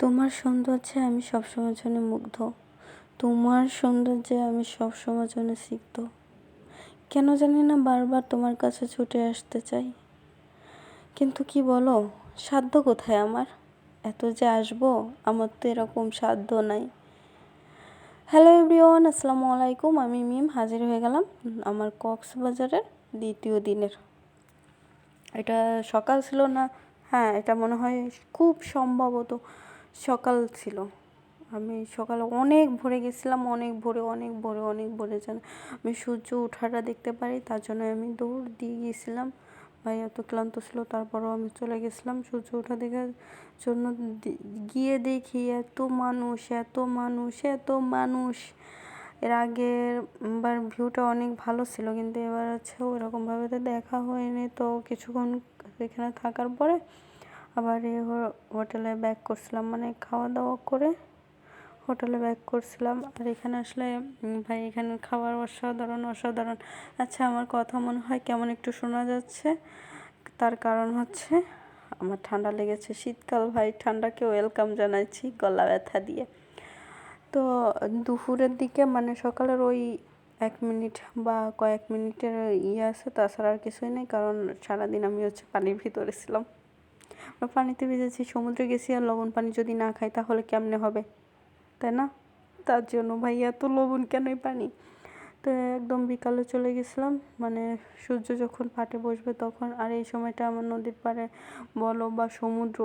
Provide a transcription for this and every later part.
তোমার সৌন্দর্যে আমি সবসময় জন্য মুগ্ধ। তোমার সৌন্দর্যে আমি সবসময় জন্য সিক্ত। কেন জানি না বারবার তোমার কাছে ছুটে আসতে চাই। কিন্তু কি বলো, সাধ্য কোথায় আমার? এত যে আসব, আমার তো এরকম সাধ্য নাই। হ্যালো এভরিওয়ান আসসালামু আলাইকুম। আমি মিম, হাজির হয়ে গেলাম আমার কক্সবাজারের দ্বিতীয় দিনের। এটা সকাল ছিল না হ্যাঁ এটা মনে হয় খুব সম্ভবত সকাল ছিল। আমি সকালে অনেক ভোরে গেছিলাম, অনেক ভোরে অনেক ভোরে অনেক ভোরে যেন আমি সূর্য ওঠাটা দেখতে পারি, তার জন্য আমি দৌড় দিয়ে গিয়েছিলাম ভাই এত ক্লান্ত ছিল, তারপরও আমি চলে গেছিলাম সূর্য ওঠা দেখার জন্য। গিয়ে দেখি এত মানুষ এত মানুষ এত মানুষ। এর আগের বার ভিউটা অনেক ভালো ছিল, কিন্তু এবার হচ্ছে ওরকমভাবে তো দেখা হয়নি, তো কিছুক্ষণ এখানে থাকার পরে আবার এই হোটেলে ব্যাক করছিলাম মানে খাওয়া দাওয়া করে হোটেলে ব্যাক করছিলাম। আর এখানে আসলে ভাই, এখানে খাবার অসাধারণ অসাধারণ। আচ্ছা আমার কথা মনে হয় কেমন একটু শোনা যাচ্ছে? তার কারণ হচ্ছে, আমার ঠান্ডা লেগেছে শীতকাল, ভাই। ঠান্ডাকে ওয়েলকাম জানাইছি গলা ব্যথা দিয়ে। তো দুপুরের দিকে মানে সকালের ওই এক মিনিট বা কয়েক মিনিটের ইয়ে আছে, তাছাড়া আর কিছুই নেই, কারণ সারাদিন আমি হচ্ছে পানির ভিতরে ছিলাম। পানিতে ভিজেছি সমুদ্রে গেছি আর লবণ পানি যদি না খাই তাহলে কেমনে হবে? তাই না? তার জন্য ভাই এত লবণ কেনই পানি? তো একদম বিকালে চলে গেছিলাম মানে সূর্য যখন পাটে বসবে তখন, আর এই সময়টা আমার নদীর পাড়ে বলো বা সমুদ্র,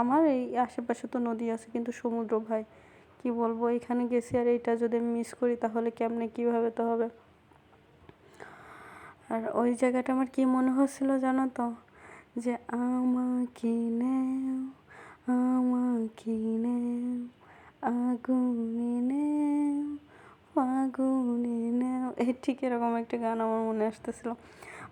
আমার এই আশেপাশে তো নদী আছে কিন্তু সমুদ্র ভাই, কি বলব? এখানে গেছি আর এইটা যদি আমি মিস করি তাহলে কেমনে, কীভাবে তো হবে? আর ওই জায়গাটা আমার কি মনে হচ্ছিল জানো তো? যে আমাকে নেও আমাকে নেও, আগুনে নেও আগুনে নেও। এই ঠিক এরকম একটা গান আমার মনে আসতেছিল।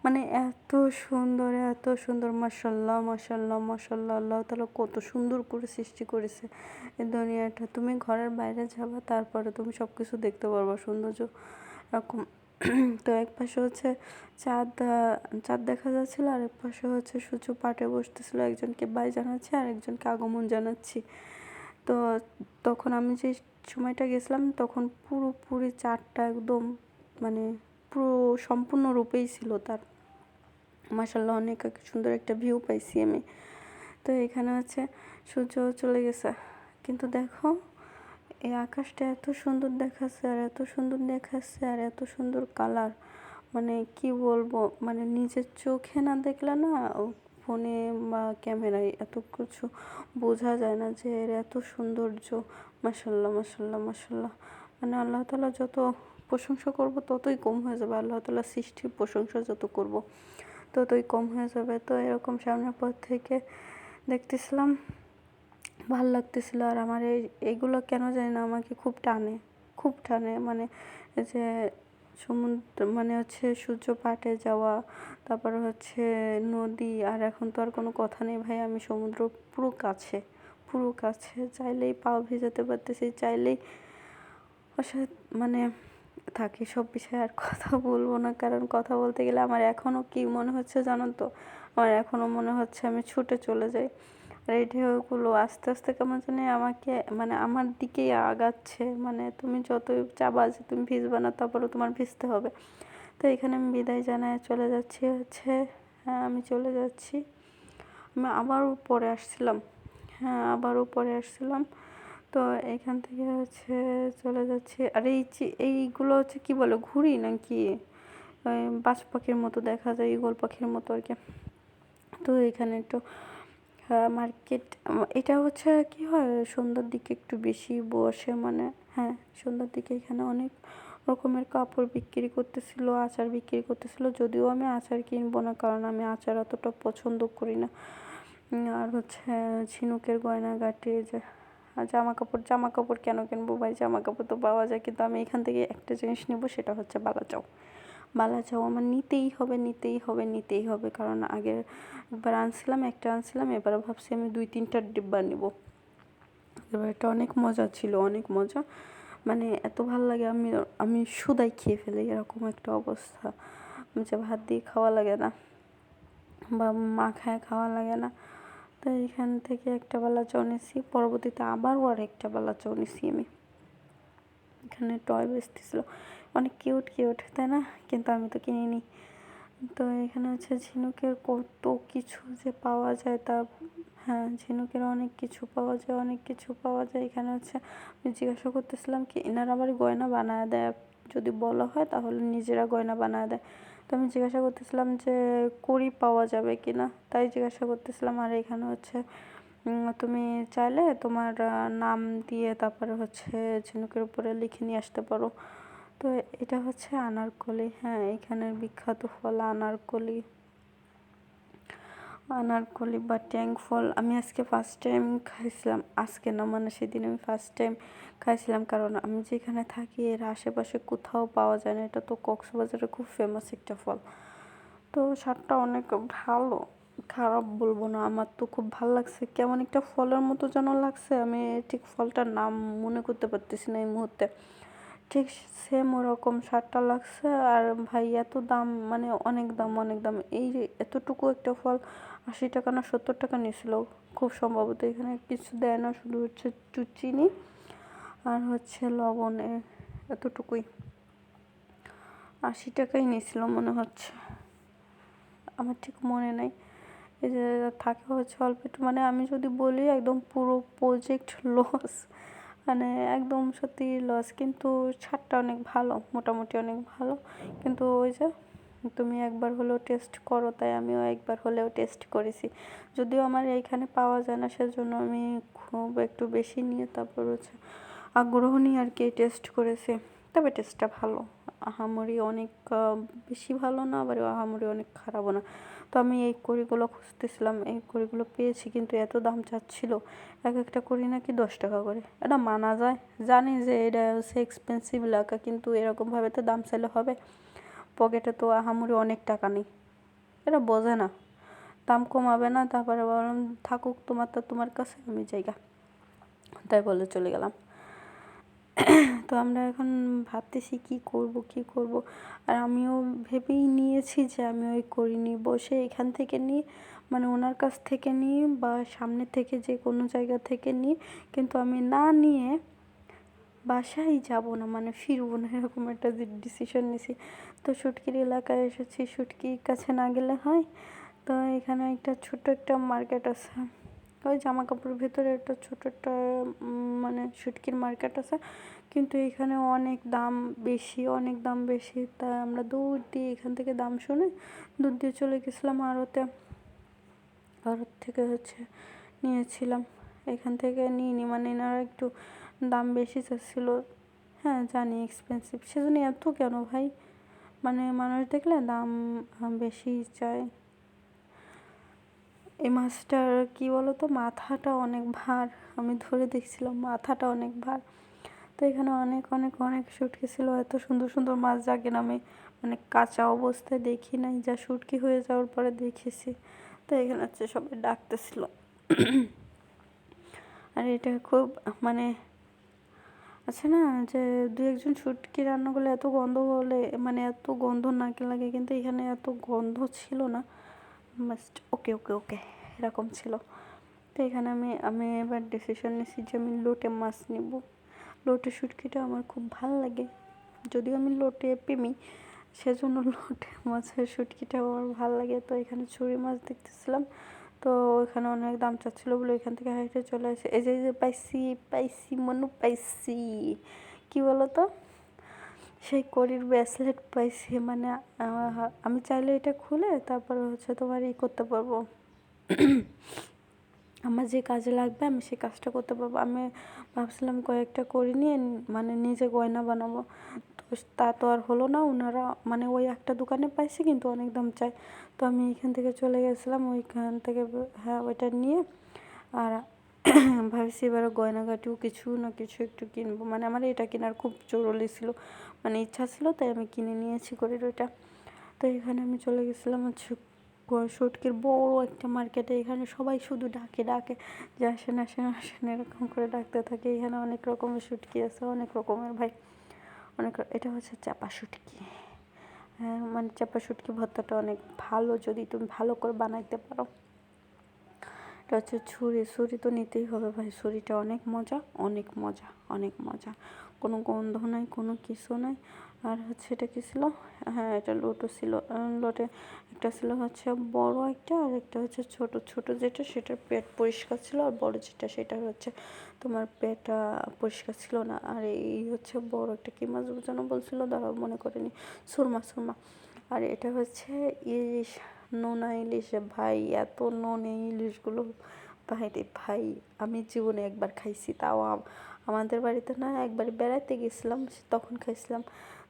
মানে এত সুন্দর এত সুন্দর। মাসাল্লাহ মাসাল্লাহ মাসাল্লাহ আল্লাহ তালা কত সুন্দর করে সৃষ্টি করেছে এই দুনিয়াটা। তুমি ঘরের বাইরে যাবা, তারপরে তুমি সব কিছু দেখতে পারবা। সৌন্দর্য এরকম। তো এক পাশে হচ্ছে চাঁদ চাঁদ দেখা যাচ্ছিল আর এক পাশে হচ্ছে সূর্য পাটে বসতেছিল, একজনকে বাই জানাচ্ছি আর একজনকে আগমন জানাচ্ছি। তো তখন আমি যে সময়টা গেছিলাম, তখন পুরোপুরি চাঁদটা একদম মানে পুরো সম্পূর্ণ রূপেই ছিল তার। মাসাল্লাহ অনেক সুন্দর একটা ভিউ পাইছি আমি। তো এখানে হচ্ছে সূর্য চলে গেছে। কিন্তু দেখো এই আকাশটা এত সুন্দর দেখাচ্ছে আর এত সুন্দর দেখাচ্ছে আর এত সুন্দর কালার মানে কি বলব মানে নিজের চোখে না দেখলে না ফোনে বা ক্যামেরায় এত কিছু বোঝা যায় না যে এর এত সৌন্দর্য। মাসাল্লাহ মাসাল্লাহ মাসাল্লাহ মানে আল্লাহ তালা যত প্রশংসা করব ততই কম হয়ে যাবে। আল্লাহ তালা সৃষ্টির প্রশংসা যত করব ততই কম হয়ে যাবে। তো এরকম সামনের পর থেকে দেখতেছিলাম ভালো লাগতেছিল আর আমার এই এইগুলো কেন জানি না আমাকে খুব টানে খুব টানে। মানে যে সমুদ্র মানে হচ্ছে সূর্য পাটে যাওয়া, তারপরে হচ্ছে নদী, আর এখন তো আর কোনো কথা নেই ভাই, আমি সমুদ্র পুরো কাছে পুরো কাছে। চাইলেই পাও ভেজাতে পারতেছি, চাইলেই মানে থাকি, সব বিষয়ে আর কথা বলব না। কারণ কথা বলতে গেলে আমার এখনও কি মনে হচ্ছে জানো তো? আমার এখনও মনে হচ্ছে আমি ছুটে চলে যাই। এই ঢেউগুলো আস্তে আস্তে কেমন জানি আমাকে মানে আমার দিকেই আগাচ্ছে। মানে তুমি যতই চাবা যে তুমি ভিজবে না তারপরেও তোমার ভিজতে হবে। তো এখানে আমি বিদায় জানায় চলে যাচ্ছি হচ্ছে হ্যাঁ আমি চলে যাচ্ছি। আমি আবারও পরে আসছিলাম। হ্যাঁ আবারও পরে আসছিলাম। তো এখান থেকে হচ্ছে চলে যাচ্ছে। আর এই যে, এইগুলো হচ্ছে কি বলে, ঘুড়ি নাকি? বাজ পাখির মতো দেখা যায় ইগল পাখির মতো আর কি। তো এখানে একটু মার্কেট এটা হচ্ছে কি হয়, সন্ধ্যার দিকে একটু বেশি বসে মানে হ্যাঁ সন্ধ্যার দিকে এখানে অনেক রকমের কাপড় বিক্রি করতেছিল, আচার বিক্রি করতেছিল, যদিও আমি আচার কিনবো না, কারণ আমি আচার অতটা পছন্দ করি না। আর হচ্ছে ঝিনুকের গয়নাগাটি, যে জামা কাপড় জামা কাপড় কেন কিনবো ভাই? জামা কাপড় তো পাওয়া যায়, কিন্তু আমি এখান থেকে একটা জিনিস নেব, সেটা হচ্ছে বালাচাও বালাচাও আমার নিতেই হবে নিতেই হবে নিতেই হবে। কারণ আগের একবার আনছিলাম, একটা আনছিলাম, এবার ভাবছি আমি দুই, তিনটা ডিব্বা নেব। এবার এটা অনেক মজা ছিল, অনেক মজা। মানে এত ভালো লাগে, আমি আমি সুদাই খেয়ে ফেলি, এরকম একটা অবস্থা। যে ভাত দিয়ে খাওয়া লাগে না, বা মাখায় খাওয়া লাগে না। তো এখান থেকে একটা বেলা চৌ নিছি, পরবর্তীতে আবারও আর একটা বেলা চৌ নিছি আমি। এখানে টয় বেচতেছিল। অনেক কিউট কিউট তাই না? কিন্তু আমি তো কিনিনি। তো এখানে হচ্ছে ঝিনুকের কত কিছু যে পাওয়া যায় তা হ্যাঁ ঝিনুকের অনেক কিছু পাওয়া যায়, অনেক কিছু পাওয়া যায়। এখানে হচ্ছে আমি জিজ্ঞাসা করতেছিলাম কি এনারা আবার গয়না বানায় দেয় যদি বলা হয় তাহলে নিজেরা গয়না বানায় দেয়। তো আমি জিজ্ঞাসা করতেছিলাম যে, কড়ি পাওয়া যাবে কি না তাই জিজ্ঞাসা করতেছিলাম। আর এখানে হচ্ছে তুমি চাইলে তোমার নাম দিয়ে তারপরে হচ্ছে ঝিনুকের উপরে লিখে নিয়ে আসতে পারো। তো এটা হচ্ছে আনারকলি। হ্যাঁ এখানের বিখ্যাত ফল আনারকলি। আনারকলি বা ট্যাং ফল। আমি আজকে ফার্স্ট টাইম খাইছিলাম। আজকে না মানে সেদিন আমি ফার্স্ট টাইম খাইছিলাম। কারণ আমি যেখানে থাকি, এর আশেপাশে কোথাও পাওয়া যায় না। এটা তো কক্সবাজারে খুব ফেমাস একটা ফল। তো স্বাদটা অনেক ভালো। খারাপ বলব না, আমার তো খুব ভালো লাগছে। কেমন একটা ফলের মতো যেন লাগছে, আমি ঠিক ফলটার নাম মনে করতে পারতেছি না এই মুহূর্তে। ঠিক সেম ওরকম শার্টটা লাগছে, আর ভাই এত দাম মানে অনেক দাম অনেক দাম। এই যে এতটুকু একটা ফল আশি টাকা না সত্তর টাকা নিয়েছিল, খুব সম্ভবত এখানে কিছু দেয় না, শুধু হচ্ছে চুচিনি আর হচ্ছে লবণ এতটুকুই। আশি টাকাই নিয়েছিল মনে হচ্ছে। আমার ঠিক মনে নাই। থাকে হচ্ছে অল্প একটু মানে আমি যদি বলি একদম পুরো প্রজেক্ট লস মানে একদম সত্যি লস কিন্তু ছাড়টা অনেক ভালো, মোটামুটি অনেক ভালো। কিন্তু ওই যে তুমি একবার হলেও টেস্ট করো, তাই আমিও একবার হলেও টেস্ট করেছি। যদিও আমার এইখানে পাওয়া যায় না, সেজন্য আমি খুব একটু বেশি নিয়ে তারপর হচ্ছে আগ্রহ নিয়ে আর কি টেস্ট করেছি। তবে টেস্টটা ভালো, আহামরি অনেক বেশি ভালো না, আবার আহামরি অনেক খারাপও না। তো আমি এই কড়িগুলো খুঁজতেছিলাম, এই কড়িগুলো পেয়েছি কিন্তু এত দাম চাচ্ছিল। এক একটা কড়ি নাকি দশ টাকা করে। এটা মানা যায়। জানি যে এটা হচ্ছে এক্সপেন্সিভ এলাকা, কিন্তু এরকমভাবে তো দাম চাইলে হবে। পকেটে তো আহামরি অনেক টাকা নেই। এটা বোঝে না। দাম কমাবে না, তারপরে বললাম, থাকুক তোমার তো তোমার কাছে, আমি জায়গা। তাই বলে চলে গেলাম। তো আমরা এখন ভাবতেছি কি করব কি করব? আর আমিও ভেবেই নিয়েছি যে আমি ওই করিনি বসে এখান থেকে নিই মানে ওনার কাছ থেকে নিই বা সামনে থেকে যে কোনো জায়গা থেকে নিই কিন্তু আমি না নিয়ে বাসায় যাব না মানে ফিরবো না, এরকম একটা ডিসিশন নিছি। তো সুটকির এলাকায় এসেছি, সুটকির কাছে না গেলে হয়। তো এখানে একটা ছোট একটা মার্কেট আছে। ওই জামা কাপড়ের ভেতরে একটা ছোটো একটা মানে সুটকির মার্কেট আছে। কিন্তু এখানে অনেক দাম বেশি, অনেক দাম বেশি। তাই আমরা দূর দিয়ে এখান থেকে দাম শুনে দূর দিয়ে চলে গেছিলাম আড়তে আড়ত থেকে হচ্ছে নিয়েছিলাম। এখান থেকে নিইনি মানে এনারা একটু দাম বেশি চাচ্ছিল। হ্যাঁ জানি এক্সপেন্সিভ সেজন্য এত কেন ভাই? মানে মানুষ দেখলে দাম বেশি চায়। এই মাছটার, কী বলো তো মাথাটা অনেক ভার। আমি ধরে দেখছিলাম মাথাটা অনেক ভার। তো এখানে অনেক অনেক অনেক শুটকি ছিল। এত সুন্দর সুন্দর মাছ যাকে আমি। মানে কাঁচা অবস্থায় দেখি নাই, যা শুটকি হয়ে যাওয়ার পরে দেখেছি। তো এখানে হচ্ছে সবাই ডাকতেছিল। আর এটা খুব মানে আছে না, যে দু একজন শুটকি রান্না করলে এত গন্ধ বলে মানে এত গন্ধ নাকে লাগে, কিন্তু এখানে এত গন্ধ ছিল না। মাস্ট ওকে ওকে ওকে এরকম ছিল। তো এখানে আমি আমি এবার ডিসিশন নিয়েছি যে আমি লোটে মাছ নেব। লোটে শুটকিটা আমার খুব ভালো লাগে। যদিও আমি লোটে পেমি সেজন্য লোটে মাছের শুটকিটা আমার ভালো লাগে। তো এখানে ছুরি মাছ দেখতেছিলাম, তো ওইখানে অনেক দাম চাচ্ছিলো বলে ওইখান থেকে হাইটে চলে আসে। এই যে পাইছি পাইছি মনু পাইছি কী বলো তো সেই কড়ির ব্রেসলেট পাইছি মানে আমি চাইলে এটা খুলে তারপর হচ্ছে তোমার ই করতে পারব। আমার যে কাজে লাগবে আমি সেই কাজটা করতে পারব। আমি ভাবছিলাম কয়েকটা করি নিয়ে মানে নিজে গয়না বানাবো। তো তা তো আর হলো না ওনারা মানে ওই একটা দোকানে পাইছি কিন্তু অনেক দাম চাই তো আমি এখান থেকে চলে গেছিলাম, ওইখান থেকে হ্যাঁ ওইটা নিয়ে। আর ভাবছি এবার গয়নাগাটিও কিছু না কিছু একটু কিনবো। মানে আমার এটা কেনার খুব জরুরি ছিল। মানে ইচ্ছা ছিল, তাই আমি কিনে নিয়েছি করে ওইটা। তো এখানে আমি চলে গেছিলাম হচ্ছে সুটকির বড় একটা মার্কেটে। এখানে সবাই শুধু ডাকে ডাকে। যে আসেন আসেন আসেন, এরকম করে ডাকতে থাকে। এখানে অনেক রকমের সুটকি আছে, অনেক রকমের ভাই। অনেক এটা হচ্ছে চাপা সুটকি। হ্যাঁ মানে চাপা সুটকি ভর্তাটা অনেক ভালো। যদি তুমি ভালো করে বানাইতে পারো। এটা হচ্ছে ছুরি ছুরি তো নিতেই হবে ভাই। ছুরিটা অনেক মজা অনেক মজা অনেক মজা। কোনো গন্ধ নাই, কোনো কিছু নাই। আর হচ্ছে এটা কী ছিল? হ্যাঁ এটা লোটো ছিল। লোটে একটা ছিল হচ্ছে বড় একটা, আর একটা হচ্ছে ছোট। ছোট যেটা, সেটার পেট পরিষ্কার ছিল, আর বড় যেটা, সেটা হচ্ছে তোমার পেট পরিষ্কার ছিল না। আর এই হচ্ছে বড় একটা, কী মাছ যেন বলছিল? দাঁড়াও, মনে করেনি। সুরমা সুরমা। আর এটা হচ্ছে ইলিশ নোনা ইলিশ, ভাই, এত নুন ইলিশগুলো। ভাই রে ভাই, আমি জীবনে একবার খাইছি তাও আমাদের বাড়িতে না একবার বেড়াতে গেছিলাম, তখন খাইছিলাম।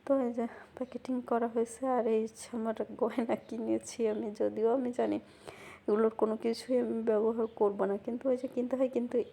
তো এই যে প্যাকেটিং করা হয়েছে আর এই আমার গয়না কিনেছি আমি, যদিও আমি জানি এগুলোর কোনো কিছুই আমি ব্যবহার করব না। কিন্তু ওই যে কিনতে হয়, কিন্তু এই